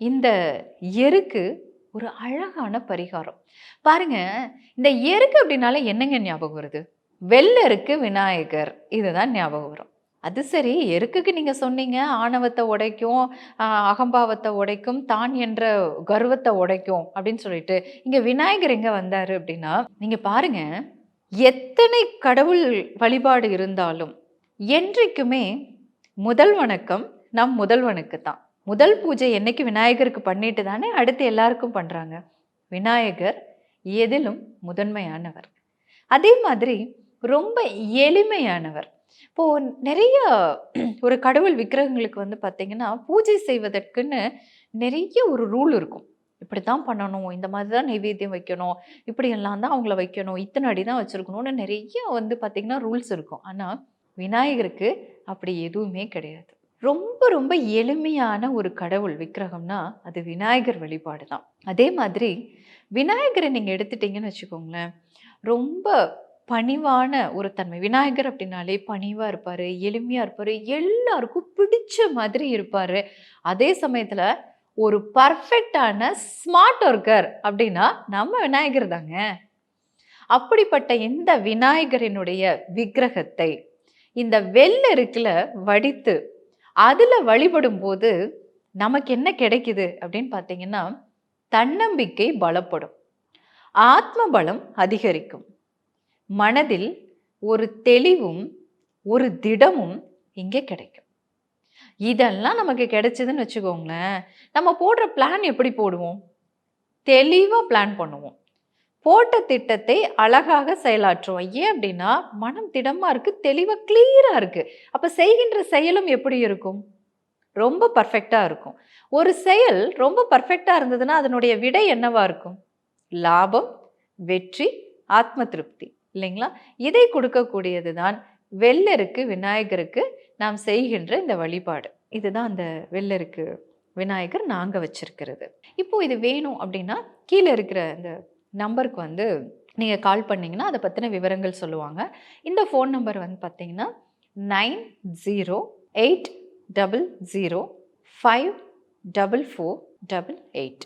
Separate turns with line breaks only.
இந்த எருக்கு ஒரு அழகான பரிகாரம். பாருங்க இந்த எருக்கு அப்படின்னால என்னங்க ஞாபகம் வருது? வெள்ளருக்கு விநாயகர் இதுதான் ஞாபகம் வரும். அது சரி எருக்குக்கு நீங்க சொன்னீங்க ஆணவத்தை உடைக்கும் அகம்பாவத்தை உடைக்கும் தான் என்ற கர்வத்தை உடைக்கும் அப்படின்னு சொல்லிட்டு இங்க விநாயகர் எங்க வந்தாரு அப்படின்னா நீங்க பாருங்க எத்தனை கடவுள் வழிபாடு இருந்தாலும் என்றைக்குமே முதல் வணக்கம் நம் முதல்வனுக்கு தான் முதல் பூஜை என்னைக்கு விநாயகருக்கு பண்ணிட்டு தானே அடுத்து எல்லாருக்கும் பண்ணுறாங்க விநாயகர் எதிலும் முதன்மையானவர். அதே மாதிரி ரொம்ப எளிமையானவர். இப்போ நிறைய ஒரு கடவுள் விக்கிரகங்களுக்கு வந்து பார்த்தீங்கன்னா பூஜை செய்வதற்குன்னு நிறைய ஒரு ரூல் இருக்கும். இப்படி தான் பண்ணணும் இந்த மாதிரி தான் நைவேத்தியம் வைக்கணும் இப்படியெல்லாம் தான் அவங்கள வைக்கணும் இத்தனை அடி தான் வச்சுருக்கணும்னு நிறைய வந்து பார்த்திங்கன்னா ரூல்ஸ் இருக்கும். ஆனால் விநாயகருக்கு அப்படி எதுவுமே கிடையாது. ரொம்ப ரொம்ப எளிமையான ஒரு கடவுள் விக்கிரகம்னா அது விநாயகர் வழிபாடு தான். அதே மாதிரி விநாயகரை நீங்கள் எடுத்துட்டீங்கன்னு வச்சுக்கோங்களேன் ரொம்ப பணிவான ஒரு தன்மை. விநாயகர் அப்படின்னாலே பணிவாக இருப்பார் எளிமையாக இருப்பார் எல்லாருக்கும் பிடிச்ச மாதிரி இருப்பார். அதே சமயத்தில் ஒரு பர்ஃபெக்டான ஸ்மார்ட் ஒர்க்கர் அப்படின்னா நம்ம விநாயகர் தாங்க. அப்படிப்பட்ட இந்த விநாயகரினுடைய விக்கிரகத்தை இந்த வெள்ளருக்கில் வடித்து அதில் வழிபடும் போது நமக்கு என்ன கிடைக்குது அப்படின்னு பார்த்தீங்கன்னா தன்னம்பிக்கை பலப்படும். ஆத்ம பலம் அதிகரிக்கும். மனதில் ஒரு தெளிவும் ஒரு திடமும் இங்கே கிடைக்கும். இதெல்லாம் நமக்கு கிடைச்சதுன்னு வச்சுக்கோங்களேன் நம்ம போடுற பிளான் எப்படி போடுவோம்? தெளிவாக பிளான் பண்ணுவோம். போட்ட திட்டத்தை அழகாக செயலாற்றுவோம். ஏன் அப்படின்னா மனம் திடமாக இருக்குது தெளிவாக கிளியராக இருக்குது அப்போ செய்கின்ற செயலும் எப்படி இருக்கும்? ரொம்ப பர்ஃபெக்டாக இருக்கும். ஒரு செயல் ரொம்ப பர்ஃபெக்டாக இருந்ததுன்னா அதனுடைய விடை என்னவா இருக்கும்? லாபம் வெற்றி ஆத்ம திருப்தி இல்லைங்களா? இதை கொடுக்கக்கூடியது தான் வெள்ளருக்கு விநாயகருக்கு நாம் செய்கின்ற இந்த வழிபாடு. இதுதான் அந்த வெள்ளருக்கு விநாயகர் நாங்கள் வச்சிருக்கிறது. இப்போ இது வேணும் அப்படின்னா கீழே இருக்கிற இந்த நம்பருக்கு வந்து நீங்கள் கால் பண்ணீங்கன்னா அதை பற்றின விவரங்கள் சொல்லுவாங்க. இந்த ஃபோன் நம்பர் வந்து பார்த்தீங்கன்னா nine zero eight double zero five double four double eight.